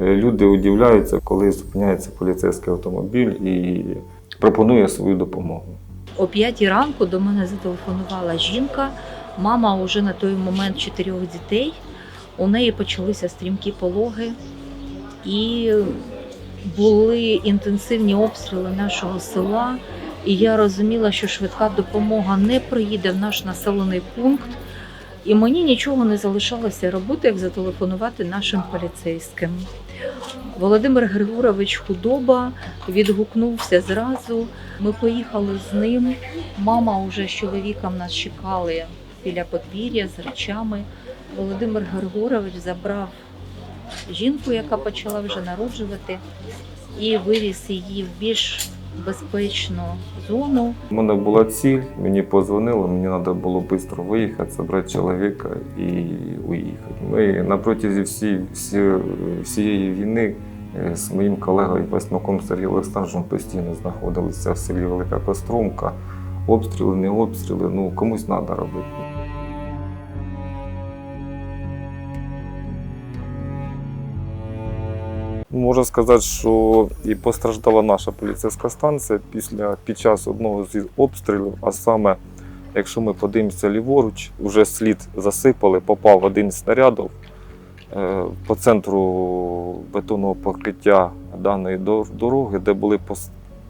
Е, Люди удивляються, коли зупиняється поліцейський автомобіль і пропонує свою допомогу. О п'ятій ранку до мене зателефонувала жінка. Мама вже на той момент чотирьох дітей. У неї почалися стрімкі пологи, і були інтенсивні обстріли нашого села. І я розуміла, що швидка допомога не приїде в наш населений пункт. І мені нічого не залишалося робити, як зателефонувати нашим поліцейським. Володимир Григорович Худоба відгукнувся зразу. Ми поїхали з ним. Мама вже з чоловіком нас чекали біля подвір'я з речами. Володимир Григорович забрав жінку, яка почала вже народжувати, і вивіз її в більш безпечну зону. У мене була ціль, мені позвонили, мені треба було швидко виїхати, забрати чоловіка і уїхати. Ми на протязі всі, всі, всієї війни е, з моїм колегою Весноком Сергієм Олександровичем постійно знаходилися в селі Велика Костромка. Обстріли, не обстріли, ну комусь треба робити. Можна сказати, що і постраждала наша поліцейська станція після під час одного з обстрілів. А саме, якщо ми подивимося ліворуч, вже слід засипали, попав один з снарядів е, по центру бетонного покриття даної дороги, де були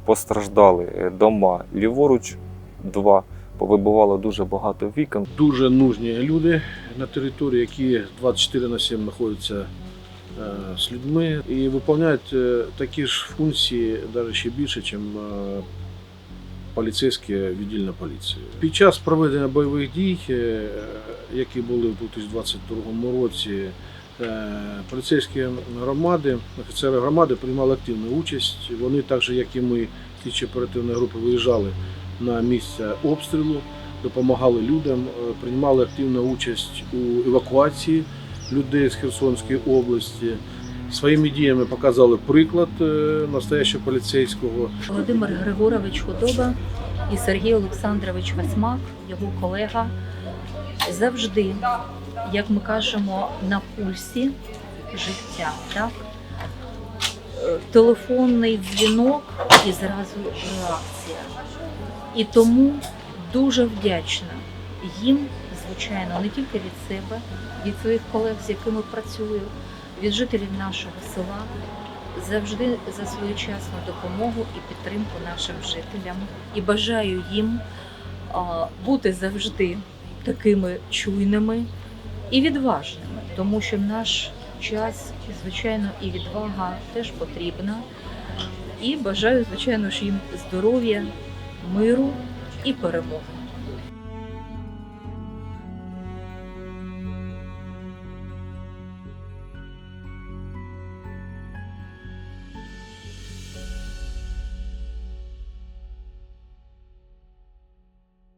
постраждали е, дома ліворуч, два. Повибивало дуже багато вікон. дуже нужні люди на території, які 24 на 7 знаходяться з людьми і виконують е, такі ж функції, навіть ще більше, ніж поліцейські віддільна поліція. Під час проведення бойових дій, е, які були в 2022 році, е, поліцейські громади, офіцери громади приймали активну участь. Вони, так же, як і ми, слідчі оперативної групи, виїжджали на місце обстрілу допомагали людям, е, приймали активну участь у евакуації людей з Херсонської області. Своїми діями показали приклад е, настоящого поліцейського. Володимир Григорович Худоба і Сергій Олександрович Васмак, його колега, завжди, як ми кажемо, на пульсі життя. Так? Е, Телефонний дзвінок і зразу реакція. І тому дуже вдячна їм, звичайно, не тільки від себе, від своїх колег, з якими працюю, від жителів нашого села, завжди за своєчасну допомогу і підтримку нашим жителям. І бажаю їм бути завжди такими чуйними і відважними, тому що наш час, звичайно, і відвага теж потрібна. І бажаю, звичайно ж, їм здоров'я, миру і перемоги.